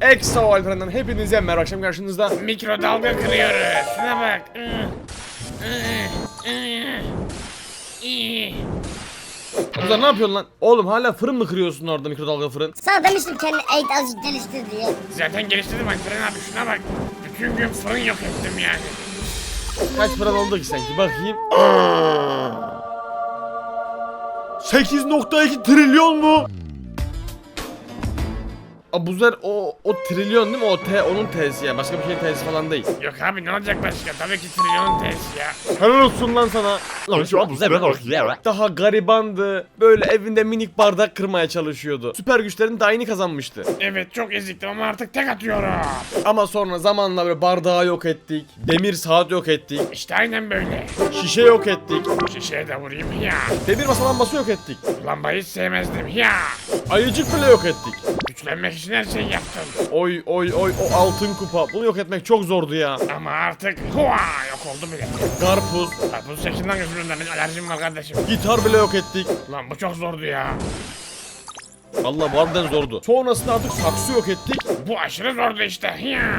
Extra Alperen'den hepinize merhaba akşam karşınızda. Mikrodalga kırıyoruz. Şuna bak. Abuzar ne yapıyorsun lan? Oğlum hala fırın mı kırıyorsun orada mikrodalga fırın? Sana demiştim kendini eğit azıcık geliştir diye. Zaten geliştirdim Alperen abi şuna bak. Bütün gün fırın yok ettim yani. Kaç fırın oldu ki sanki bakayım. 8.2 trilyon mu? Abuzer o o trilyon değil mi? O T onun T'si ya. Başka bir şeyin T'si falan değil. Yok abi ne olacak başka? Tabii ki trilyonun tesi ya. Helal olsun lan sana. Daha garibandı. Böyle evinde minik bardak kırmaya çalışıyordu. Süper güçlerin yeni kazanmıştı. Evet çok eziktim ama artık tek atıyorum. Ama sonra zamanla böyle bardağı yok ettik. Demir saat yok ettik. İşte aynen böyle. Şişe yok ettik. Şişeye de vurayım ya. Demir masa lambası yok ettik. Lambayı hiç sevmezdim ya. Ayıcık bile yok ettik. Güçlenmek için her şeyi yaptım. Oy oy oy o altın kupa. Bunu yok etmek çok zordu ya. Ama artık hua yok oldu bile. Karpuz, Karpuz seçinden gözümden benim alerjim var kardeşim. gitar bile yok ettik. Lan bu çok zordu ya. Allah bu harbiden zordu. Sonrasında artık saksı yok ettik. Bu aşırı zordu işte. Ya.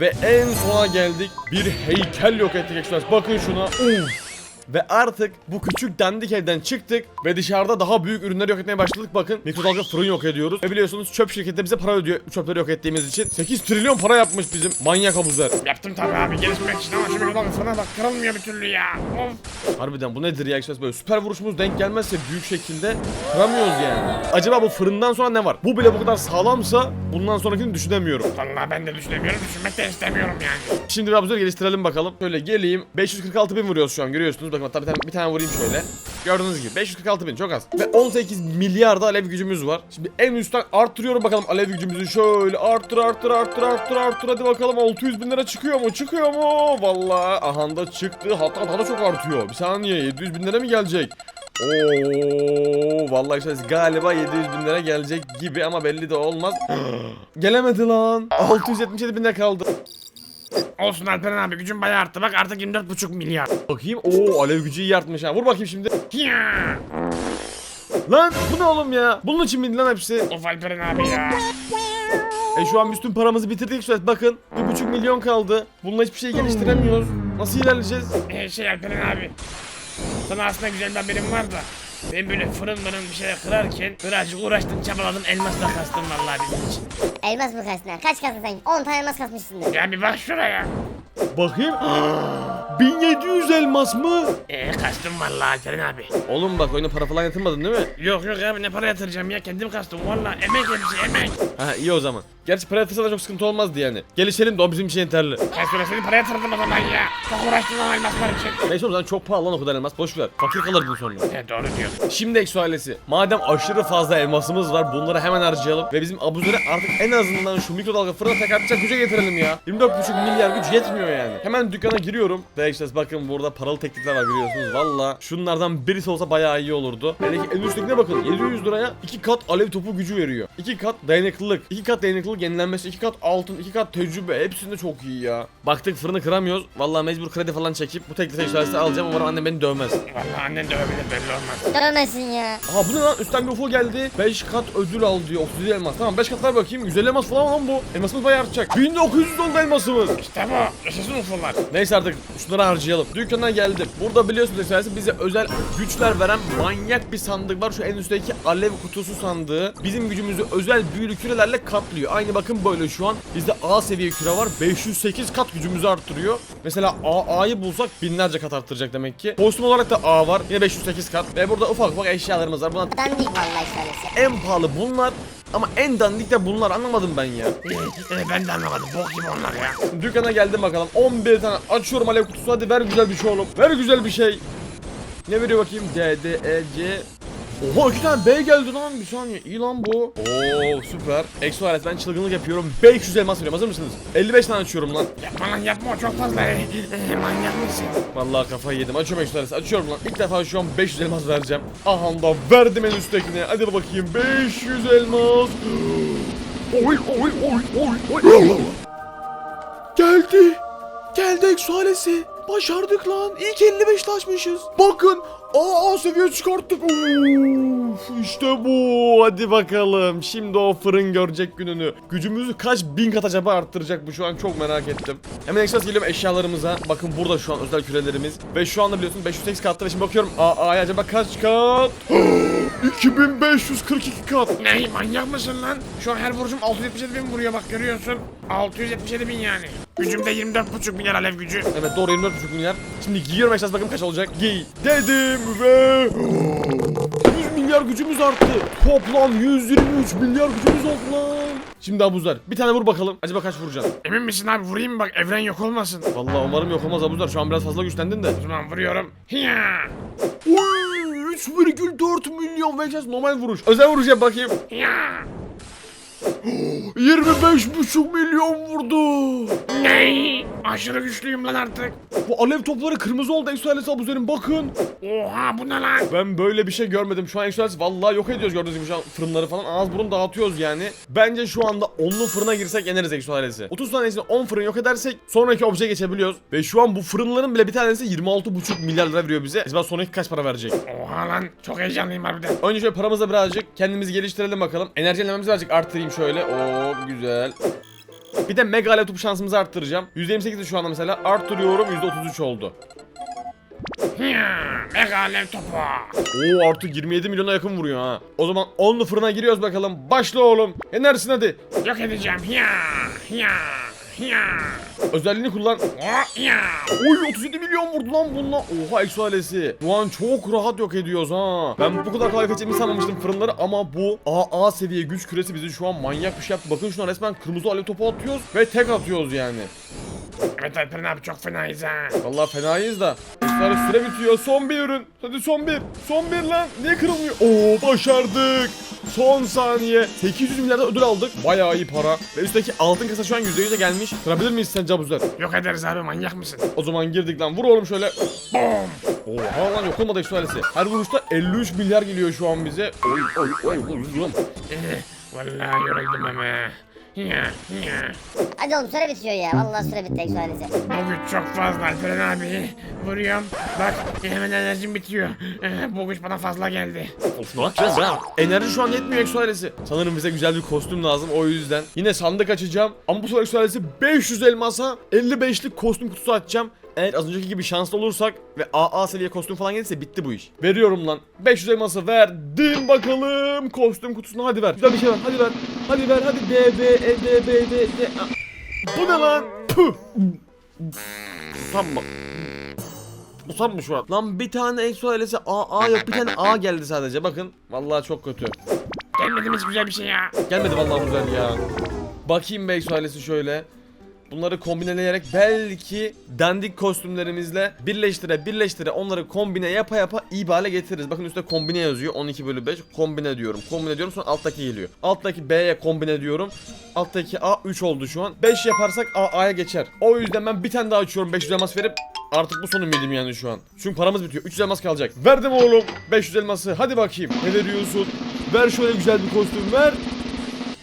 Ve en sona geldik. Bir heykel yok ettik Express. Bakın şuna. Uf. Ve artık bu küçük dandik evden çıktık ve dışarıda daha büyük ürünleri yok etmeye başladık. Bakın mikrodalga fırın yok ediyoruz. Ve biliyorsunuz çöp şirketi bize para ödüyor çöpleri yok ettiğimiz için. 8 trilyon para yapmış bizim manyak abuzer. Yaptım tabii abi gelişmek için ama şu mikrodalga fırına bak kırılmıyor bir türlü ya. Of. Harbiden bu nedir ya Express böyle süper vuruşumuz denk gelmezse büyük şekilde kıramıyoruz yani. Acaba bu fırından sonra ne var? Bu bile bu kadar sağlamsa bundan sonrakini düşünemiyorum. Vallahi ben de düşünemiyorum düşünmek de istemiyorum yani. Şimdi Rabzor geliştirelim bakalım. Şöyle geleyim. 546 bin vuruyoruz şu an görüyorsunuz. Bakın hatta bir tane, bir tane vurayım şöyle. Gördüğünüz gibi 546 bin çok az. Ve 18 milyar da alev gücümüz var. Şimdi en üstten arttırıyorum bakalım alev gücümüzü. Şöyle arttır arttır arttır arttır arttır. Hadi bakalım 600 bin lira çıkıyor mu? Çıkıyor mu? Vallahi aha da çıktı. Hatta daha da çok artıyor. Bir saniye 700 bin lira mı gelecek? Oo, vallahi işte galiba 700 bin lira gelecek gibi ama belli de olmaz. Gelemedi lan. 677 bin lira kaldı. Olsun Alperen abi gücüm bayağı arttı bak artık 24,5 milyar. Bakayım. Oo alev gücü iyi artmış ha. Vur bakayım şimdi. Ya. Lan bu ne oğlum ya? Bunun için miydi lan hepsi? Of Alperen abi ya. E şu an bütün paramızı bitirdik Suat. Bakın. Bir buçuk milyon kaldı. Bununla hiçbir şey geliştiremiyoruz. Nasıl ilerleyeceğiz? Ee, şey Alperen abi. Sana aslında güzel bir haberim var da. Ben böyle fırın fırın bir şeyler kırarken birazcık uğraştım çabaladım elmasla kastım vallahi bizim için. Elmas mı kastın ha? Kaç kastın sen? 10 tane elmas kasmışsındır. Ya bir bak şuraya. Bakayım. 1700 elmas mı? Ee kastım vallahi Alperen abi. Oğlum bak oyuna para falan yatırmadın değil mi? Yok yok abi ne para yatıracağım ya kendim kastım vallahi emek hepsi emek. Ha iyi o zaman. Gerçi para yatırsa da çok sıkıntı olmazdı yani. Gelişelim de o bizim için yeterli. Ben süresini para yatırdım o zaman ya. Çok uğraştım o elmaslar için. Neyse oğlum zaten çok pahalı lan o kadar elmas. Boş ver. Fakir kalırdın sonra. He doğru diyorsun. Şimdi Eksu ailesi. Madem aşırı fazla elmasımız var bunları hemen harcayalım. Ve bizim abuzere artık en azından şu mikrodalga fırına tek atacak güce getirelim ya. 24,5 milyar güç yetmiyor yani. Hemen dükkana giriyorum. Değiştes bakın burada paralı teklifler var görüyorsunuz. Valla şunlardan birisi olsa bayağı iyi olurdu. Hele en üsttekine bakın. 700 liraya 2 kat alev topu gücü veriyor. 2 kat dayanıklılık. 2 kat dayanıklılık yenilenmesi. 2 kat altın. 2 kat tecrübe. Hepsinde çok iyi ya. Baktık fırını kıramıyoruz. Valla mecbur kredi falan çekip bu teklif Eksu alacağım. Umarım annem beni dövmez. Vallahi annen dövebilir belli olmaz. Dövmesin ya. Aha bu ne lan? Üstten bir UFO geldi. 5 kat ödül al diyor. 37 elmas. Tamam 5 kat ver bakayım. 150 elmas falan lan bu. Elmasımız bayağı artacak. 1900 oldu elmasımız. İşte bu. Yaşasın ufular. Neyse artık şunları harcayalım. Dükkana geldim. Burada biliyorsunuz ekserisi bize özel güçler veren manyak bir sandık var. Şu en üstteki alev kutusu sandığı. Bizim gücümüzü özel büyülü kürelerle katlıyor. Aynı bakın böyle şu an. Bizde A seviye küre var. 508 kat gücümüzü arttırıyor. Mesela A, A'yı bulsak binlerce kat arttıracak demek ki. Kostüm olarak da A var. Yine 508 kat. Ve burada ufak ufak eşyalarımız var. Buna Dandik vallahi şöylesi. en pahalı bunlar ama en dandik de bunlar anlamadım ben ya. Ee, ben de anlamadım. Bok gibi onlar ya. Dükkana geldim bakalım 11 tane açıyorum alev kutusu hadi ver güzel bir şey oğlum. Ver güzel bir şey. Ne veriyor bakayım D, D, E, C. Oha iki tane B geldi lan bir saniye iyi lan bu. Oo süper. Exo ben çılgınlık yapıyorum. 500 elmas veriyorum hazır mısınız? 55 tane açıyorum lan. Yapma lan yapma çok fazla. Ee, manyak mısın? Vallahi kafayı yedim. Açıyorum Exo açıyorum lan. İlk defa şu an 500 elmas vereceğim. Aha da verdim en üsttekine. Hadi bakayım 500 elmas. Oy oy oy oy oy. Geldi. Geldi eksualesi. Başardık lan. İlk 55 taşmışız. Bakın. Aa seviye çıkarttık. Uf, işte bu. Hadi bakalım. Şimdi o fırın görecek gününü. Gücümüzü kaç bin kat acaba arttıracak bu şu an çok merak ettim. Hemen ekstra geliyorum eşyalarımıza. Bakın burada şu an özel kürelerimiz. Ve şu anda biliyorsun 508 katta ve şimdi bakıyorum. Aa, acaba kaç kat? 2542 kat. Ne manyak mısın lan? Şu an her vuruşum 677 bin vuruyor bak görüyorsun. 677 bin yani. Gücümde 24,5 milyar alev gücü. Evet doğru 24,5 milyar. Şimdi giyiyorum eşyası bakalım kaç olacak. Giy dedim ve 100 milyar gücümüz arttı. Toplam 123 milyar gücümüz oldu lan. Şimdi abuzlar bir tane vur bakalım. Acaba kaç vuracaksın? Emin misin abi vurayım bak evren yok olmasın. Vallahi umarım yok olmaz abuzlar. Şu an biraz fazla güçlendin de. O zaman vuruyorum. Hiya. Oy 3,4 milyon vereceğiz normal vuruş. Özel vuruş yap bakayım. Hiya. 25,5 milyon vurdu. Ne? Aşırı güçlüyüm lan artık. Bu alev topları kırmızı oldu Exoales abuzların bakın. Oha bu ne lan? Ben böyle bir şey görmedim. Şu an Exoales vallahi yok ediyoruz gördüğünüz gibi şu an fırınları falan ağız burun dağıtıyoruz yani. Bence şu anda 10'lu fırına girsek yeneriz Exoales'i. 30 tanesini 10 fırın yok edersek sonraki objeye geçebiliyoruz. Ve şu an bu fırınların bile bir tanesi 26,5 milyar lira veriyor bize. Acaba sonraki kaç para verecek? Oha lan çok heyecanlıyım harbiden. Önce şöyle paramızla birazcık kendimizi geliştirelim bakalım. Enerji elememizi birazcık arttırayım şöyle. Oo güzel. Bir de mega alev topu şansımızı arttıracağım. %28'i şu anda mesela arttırıyorum %33 oldu. Hiya. Mega alev topu. Oo artık 27 milyona yakın vuruyor ha. O zaman 10'lu fırına giriyoruz bakalım. Başla oğlum. Yenersin hadi. Yok edeceğim. Hiya. Hiya. Özelliğini kullan. Oy 37 milyon vurdu lan bununla. Oha Exo ailesi. Şu an çok rahat yok ediyoruz ha. Ben bu kadar kolay kaçacağımı sanmamıştım fırınları ama bu AA seviye güç küresi bizi şu an manyak bir şey yaptı. Bakın şuna resmen kırmızı alev topu atıyoruz ve tek atıyoruz yani. Evet Alperen abi çok fenayız ha. Vallahi fenayız da. Üstleri süre bitiyor. Son bir ürün. Hadi son bir. Son bir lan. Niye kırılmıyor? Oo başardık. Son saniye. 800 milyarda ödül aldık. Bayağı iyi para. Ve üstteki altın kasa şu an %100'e gelmiş. Kırabilir miyiz sence Abuzlar? Yok ederiz abi manyak mısın? O zaman girdik lan. Vur oğlum şöyle. Bom. Oha lan yok olmadı eksualesi. Her vuruşta 53 milyar geliyor şu an bize. Oy oy oy oy oy. Eh, Vallahi yoruldum ama. Hadi oğlum süre bitiyor ya. Vallahi süre bitti Exoales'e. Bu güç çok fazla Alperen abi. Vuruyorum. Bak hemen enerjim bitiyor. Eh, Bu güç bana fazla geldi. Enerji şu an yetmiyor eksualesi. Sanırım bize güzel bir kostüm lazım o yüzden. Yine sandık açacağım. Ama bu sefer eksualesi 500 elmasa 55'lik kostüm kutusu açacağım. Eğer az önceki gibi şanslı olursak ve AA seviye kostüm falan gelirse bitti bu iş. Veriyorum lan. 500 elması verdim bakalım. Kostüm kutusunu hadi ver. Güzel bir şey ver. Hadi ver. Hadi ver. Hadi D, B, E, D, B, D, D. A. Bu ne lan? Püh. Sanma. Usanmış şu an. Lan bir tane Exo ailesi AA yok. Bir tane A geldi sadece. Bakın. Vallahi çok kötü. Gelmedi mi hiç güzel bir şey ya? Gelmedi vallahi güzel ya. Bakayım be Exo ailesi şöyle. Bunları kombineleyerek belki dandik kostümlerimizle birleştire birleştire onları kombine yapa yapa iyi bir hale getiririz. Bakın üstte kombine yazıyor 12 bölü 5 kombine diyorum. Kombine diyorum sonra alttaki geliyor. Alttaki B'ye kombine diyorum. Alttaki A 3 oldu şu an. 5 yaparsak A A'ya geçer. O yüzden ben bir tane daha açıyorum 500 elmas verip Artık bu son ümidim yani şu an. Çünkü paramız bitiyor. 300 elmas kalacak. Verdim oğlum. 500 elması. Hadi bakayım. Ne veriyorsun? Ver şöyle güzel bir kostüm ver.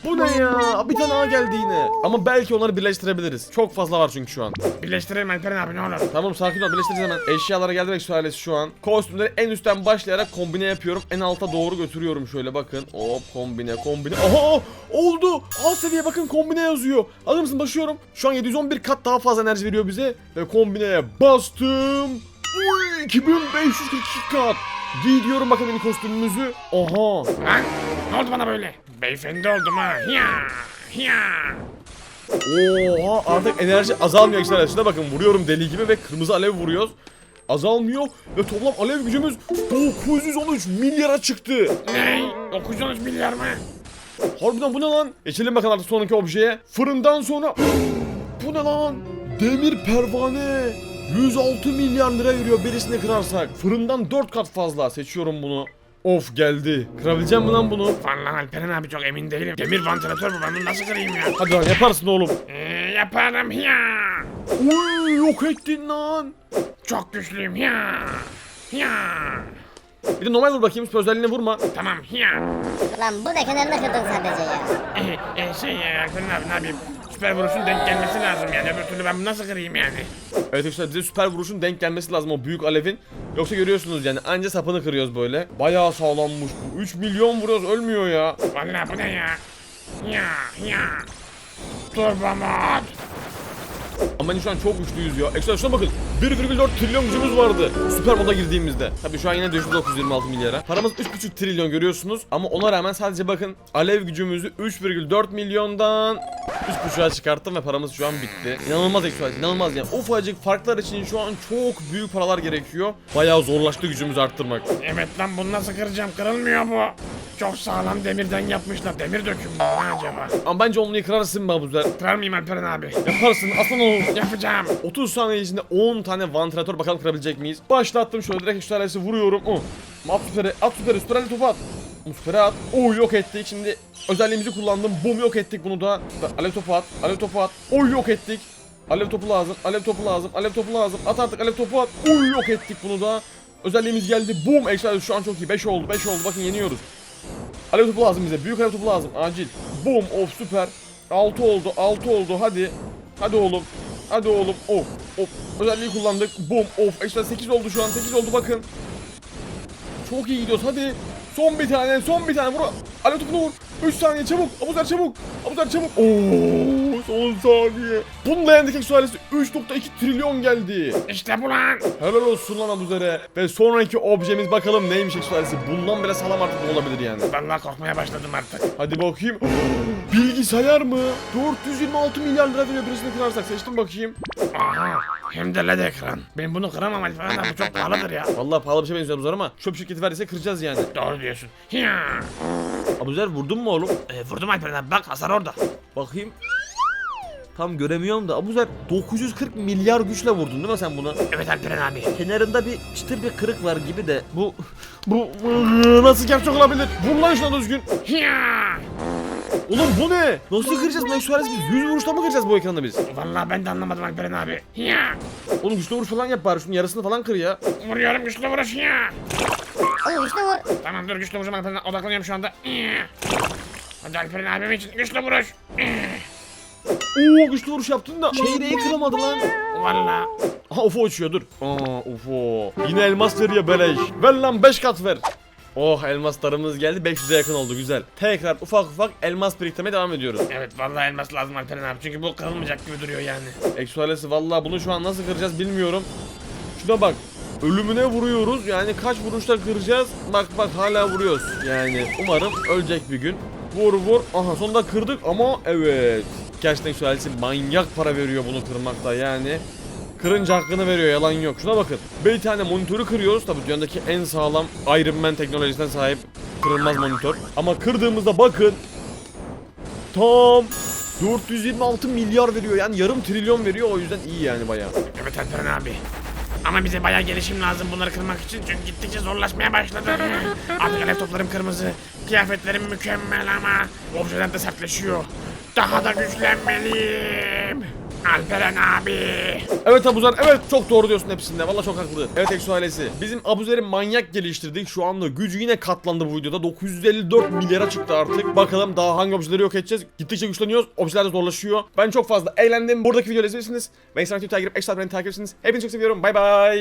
Bu ne ya? Bir tane A geldi yine. Ama belki onları birleştirebiliriz. Çok fazla var çünkü şu an. Birleştirelim Alperen abi ne olur. Tamam sakin ol birleştireceğiz hemen. Eşyalara geldi ve ailesi şu an. Kostümleri en üstten başlayarak kombine yapıyorum. En alta doğru götürüyorum şöyle bakın. Hop kombine kombine. Aha oldu. A seviye bakın kombine yazıyor. Hazır mısın? Başlıyorum. Şu an 711 kat daha fazla enerji veriyor bize. Ve kombineye bastım. Uy 2542 kat. Giy bakın benim kostümümüzü. Aha. Ne oldu bana böyle? Beyefendi oldum ha. Hiya. Hiya. Oha artık enerji azalmıyor arkadaşlar. Şuna bakın vuruyorum deli gibi ve kırmızı alev vuruyoruz. Azalmıyor ve toplam alev gücümüz 913 milyara çıktı. Ne? 913 milyar mı? Harbiden bu ne lan? Geçelim bakalım artık sonraki objeye. Fırından sonra... bu ne lan? Demir pervane. 106 milyar lira veriyor birisini kırarsak. Fırından 4 kat fazla. Seçiyorum bunu. Of geldi. Kırabileceğim mi lan bunu? Vallahi Alperen abi çok emin değilim. Demir vantilatör bu ben bunu nasıl kırayım ya? Hadi lan yaparsın oğlum. Ee, yaparım ya. Uy yok ettin lan. Çok güçlüyüm ya. Ya. Bir de normal vur bakayım. Süper özelliğine vurma. Tamam ya. Lan bu ne kenarına kırdın sadece ya. Ee, e, şey e, Alperen abi ne yapayım? süper vuruşun denk gelmesi lazım yani. Öbür türlü ben bunu nasıl kırayım yani? Evet arkadaşlar bize süper vuruşun denk gelmesi lazım o büyük alevin. Yoksa görüyorsunuz yani anca sapını kırıyoruz böyle. Bayağı sağlammış bu. 3 milyon vuruyoruz ölmüyor ya. Vallahi bu ne ya? Ya ya. Turbo mod. Ama bence şu an çok güçlüyüz ya. Ekstra şuna bakın. 1,4 trilyon gücümüz vardı. Süper moda girdiğimizde. Tabii şu an yine düştü 926 milyara. Paramız 3,5 trilyon görüyorsunuz. Ama ona rağmen sadece bakın alev gücümüzü 3,4 milyondan 3,5'a çıkarttım ve paramız şu an bitti. İnanılmaz ekstra. inanılmaz yani. Ufacık farklar için şu an çok büyük paralar gerekiyor. Bayağı zorlaştı gücümüzü arttırmak. Evet lan bunu nasıl kıracağım? Kırılmıyor bu. Çok sağlam demirden yapmışlar. Demir döküm mü acaba? Ama bence onu kırarsın mı Abuzer? Kırar mıyım Alperen abi? Yaparsın aslan oğlum. Yapacağım. 30 saniye içinde 10 tane vantilatör bakalım kırabilecek miyiz? Başlattım şöyle direkt işlerlesi vuruyorum. Oh. At süperi, at süperi, süperli topu at. Süperi at. Oo yok ettik. Şimdi özelliğimizi kullandım. Bum yok ettik bunu da. Alev topu at, alev topu at. Oy yok ettik. Alev topu lazım, alev topu lazım, alev topu lazım. At artık alev topu at. Oy yok ettik bunu da. Özelliğimiz geldi. Bum. Ekstra şu an çok iyi. 5 oldu, 5 oldu. Bakın yeniyoruz. Alev topu lazım bize. Büyük alev topu lazım. Acil. Bum. Of süper. 6 oldu. 6 oldu. Hadi. Hadi oğlum. Hadi oğlum. Of. Of. Özelliği kullandık. Bum. Of. Ekstra 8 oldu şu an. 8 oldu bakın. Çok iyi gidiyoruz. Hadi. Son bir tane. Son bir tane. Vur. Alev topunu vur. 3 saniye çabuk. Abuzer çabuk. Abuzer çabuk. Oo, son saniye. Bununla yendik eksu ailesi 3.2 trilyon geldi. İşte bu lan. Helal olsun lan Abuzer'e. Ve sonraki objemiz bakalım neymiş eksu ailesi. Bundan bile sağlam artık olabilir yani. Vallahi korkmaya başladım artık. Hadi bakayım. Bilgisayar mı? 426 milyar lira veriyor birisini kırarsak. Seçtim bakayım. Aha. Hem de LED ekran. Ben bunu kıramam Alperen abi. Bu çok pahalıdır ya. Vallahi pahalı bir şey benziyor Abuzer ama çöp şirketi verdiyse kıracağız yani. Doğru diyorsun. Abuzer vurdun mu oğlum? E, vurdum Alperen abi. Bak hasar orada. Bakayım. Tam göremiyorum da Abuzer 940 milyar güçle vurdun değil mi sen bunu? Evet Alperen abi. Kenarında bir çıtır bir kırık var gibi de bu bu nasıl gerçek olabilir? Vur lan şuna düzgün. Ya. Oğlum bu ne? Nasıl kıracağız bu Suarez biz? 100 vuruşta mı kıracağız bu ekranda biz? Vallahi ben de anlamadım Alperen abi. Ya. Oğlum güçlü vuruş falan yap bari şunun yarısını falan kır ya. Vuruyorum güçlü vuruş ya. Oğlum güçlü vur. Tamam dur güçlü vuracağım Alperen'e odaklanıyorum şu anda. Ya. Hadi Alperen abim için güçlü vuruş. Ya. Oo güçlü vuruş yaptın da çeyreği kıramadı lan. Vallahi. Aha UFO uçuyor dur. Aa UFO. Yine elmas veriyor beleş. Ver lan 5 kat ver. Oh elmaslarımız geldi 500'e yakın oldu güzel. Tekrar ufak ufak elmas biriktirmeye devam ediyoruz. Evet vallahi elmas lazım Alperen abi. Çünkü bu kırılmayacak gibi duruyor yani. Eksualesi vallahi bunu şu an nasıl kıracağız bilmiyorum. Şuna bak. Ölümüne vuruyoruz. Yani kaç vuruşta kıracağız? Bak bak hala vuruyoruz. Yani umarım ölecek bir gün. Vur vur. Aha sonunda kırdık ama evet. Gerçekten Eksualesi manyak para veriyor bunu kırmakta yani. Kırınca hakkını veriyor yalan yok. Şuna bakın. Bir tane monitörü kırıyoruz. Tabii dünyadaki en sağlam Iron Man teknolojisine sahip kırılmaz monitör. Ama kırdığımızda bakın tam 426 milyar veriyor yani yarım trilyon veriyor o yüzden iyi yani bayağı. Evet Alperen abi. Ama bize bayağı gelişim lazım bunları kırmak için çünkü gittikçe zorlaşmaya başladı. Artık alev toplarım kırmızı, kıyafetlerim mükemmel ama objeler de sertleşiyor. Daha da güçlenmeliyim. Alperen abi. Evet Abuzer evet çok doğru diyorsun hepsinde valla çok haklı. Evet Exo ailesi bizim Abuzer'i manyak geliştirdik şu anda gücü yine katlandı bu videoda 954 milyara çıktı artık. Bakalım daha hangi objeleri yok edeceğiz. Gittikçe güçleniyoruz objeler de zorlaşıyor. Ben çok fazla eğlendim buradaki videoyu izlersiniz. Ve Instagram Twitter'a girip Exo Ailesi'ni takip edersiniz. Hepinizi çok seviyorum bay bay.